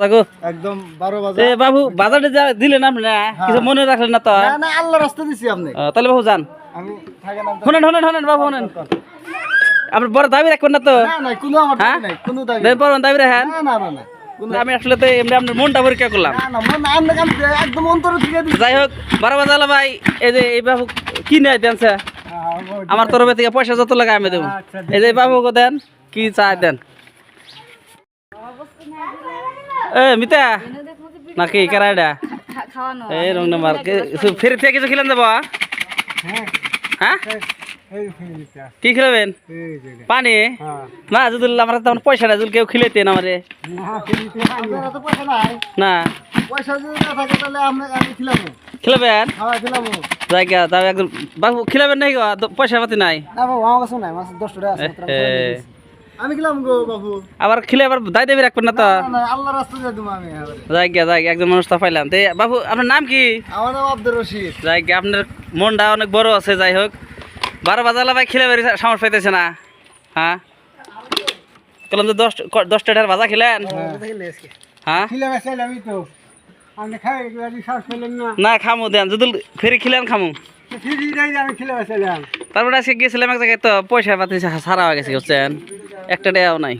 বাজার একদম বারো বাজে এ বাবু বাজারে যা দিলেন আপনি না? কিছু মনে রাখলেন না তো? না না আল্লাহ রাস্তা দিছি আপনি। তাহলে বাবু যান। আমি শোনেন শোনেন শোনেন বাবু শোনেন। আপনি বড় দাবি রাখবেন না তো? না না কোনো আমার হ্যাঁ? দাবি নাই কোনো দাবি দেন পরবেন দাবি রাখেন। না না না না আমি আসলে তো এমনি আপনার মনটা পরীক্ষা করলাম। না না মন আমি আমি একদম অন্তর যাই হোক বারো বাজালা ভাই এই যে এই বাবু কি নেয় দেন স্যার? আমার তরফে থেকে পয়সা যত লাগে আমি দেবো। এই যে বাবুকে দেন কি চাই দেন? এ মিতা। নাকি কেরাইডা এই রং নাম্বার। ফেরি থেকে কিছু খেলেন দেবো হ্যাঁ? কি খেলাবেন? পানি? না যদি আমার তেমন পয়সা না যদি কেউ খেলেতেন আমারে। না। খেলাবেন? জায়গা তবে একদম বাবু খেলাবেন নাই পয়সা পাতি নাই? দশ টাকা আমি গো বাবু। আবার খেলে আবার দায় দেবে রাখবেন না তো? আল্লাহ রাস্তা আমি একজন মানুষ তো পাইলাম। তো বাবু আপনার নাম কি? আমার নাম আব্দুর রশিদ। জায়গা আপনার মনটা অনেক বড় আছে যাই হোক। বারো বাজালা ভাই খেলে সাহস পাইতেছে না। হ্যাঁ? বললাম যে দশ দশটা ঢের ভাজা খেলেন? হ্যাঁ? আমি তো। না। খামু দেন যদি ফেরি খেলেন খামু। তারপরে আজকে গেছিলাম এক জায়গায় তো পয়সা পাতি সারা হয়ে গেছে বুঝছেন? একটা টাকাও নাই।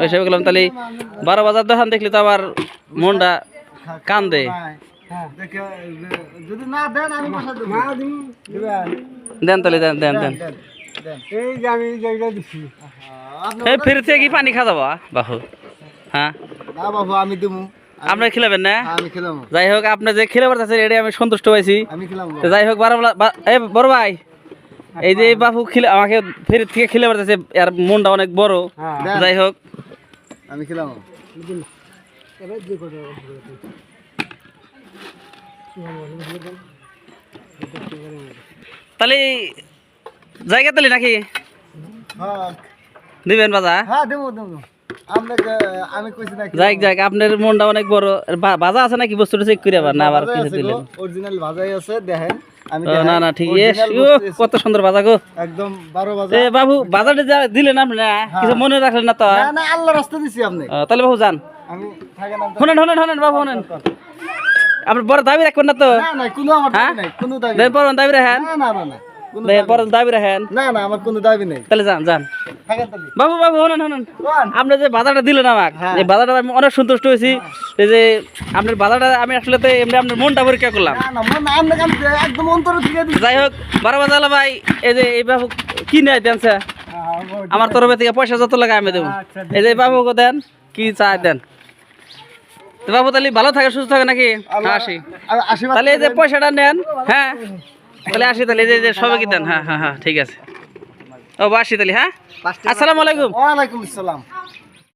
ওই সব গেলাম তাহলে বারো বাজার দোকান দেখলি তো আবার মনটা কান দে যদি না দেন তাহলে দেন দেন দেন। এই যে আমি জায়গা দিছি এই ফেরি থেকে কি পানি খাওয়া যাবা বাহু? হ্যাঁ? না আমি দেবো আপনার খেলাবেন না? যাই হোক আপনি যে খেলে পারতেছেন এটা আমি সন্তুষ্ট হয়েছি। যাই হোক বড় ভাই। এই যে বাবু খেলে আমাকে ফেরি থেকে খেলে পারতেছে আর মনটা অনেক বড়। যাই হোক। আমি খেলাম। তাহলে জায়গা তাহলে নাকি? হ্যাঁ। দিবেন বাজা? হ্যাঁ দেবো দেবো আপনাকে আমি কইছি না যাই আপনার মনটা অনেক বড়। বাজা আছে নাকি? বস্তুটা চেক করে আবার না আবার কিছু দিলেন? অরিজিনাল ভাজাই আছে দেখেন। না না ঠিক। কত সুন্দর বাজা গো। একদম বারো বাজা। এ বাবু বাজারে যা দিলেন আপনি না কিছু মনে রাখলেন না তো? না আল্লাহ রাস্তা দিছি আপনি। তাহলে বাবু যান। আমি শোনেন শোনেন শোনেন বাবু শোনেন। আপনি বড় দাবি রাখবেন না তো? কোনো হ্যাঁ? কোনো দাবি রাখেন। না না না। না দাবি- রাখেন। না না আমার কোনো দাবি নেই। তাহলে যান যান। বাবু বাবু আপনি যে বাজারটা দিলেন আমাকে হ্যাঁ। এই বাজারটা আমি অনেক সন্তুষ্ট হয়েছি। এই যে আপনার বাজারটা আমি আসলে তো এমনি আপনার মনটা পরীক্ষা করলাম। একদম অন্তর যাই হোক বারো বাজালা ভাই এই যে এই বাবু কি নেয় দেন আমার তরফে থেকে পয়সা যত লাগে আমি দেবো। এই যে বাবুকে দেন কি চাই দেন? বাবু তাহলে ভালো থাকে সুস্থ থাকে নাকি? হ্যাঁ, আসি। তাহলে এই যে পয়সাটা নেন হ্যাঁ। তাহলে আসি তাহলে এই যে- সবাই কি দেন। হ্যাঁ হ্যাঁ হ্যাঁ ঠিক আছে। ও আসি তাহলে হ্যাঁ? আসসালামু আলাইকুম। ওয়ালাইকুম আসসালাম।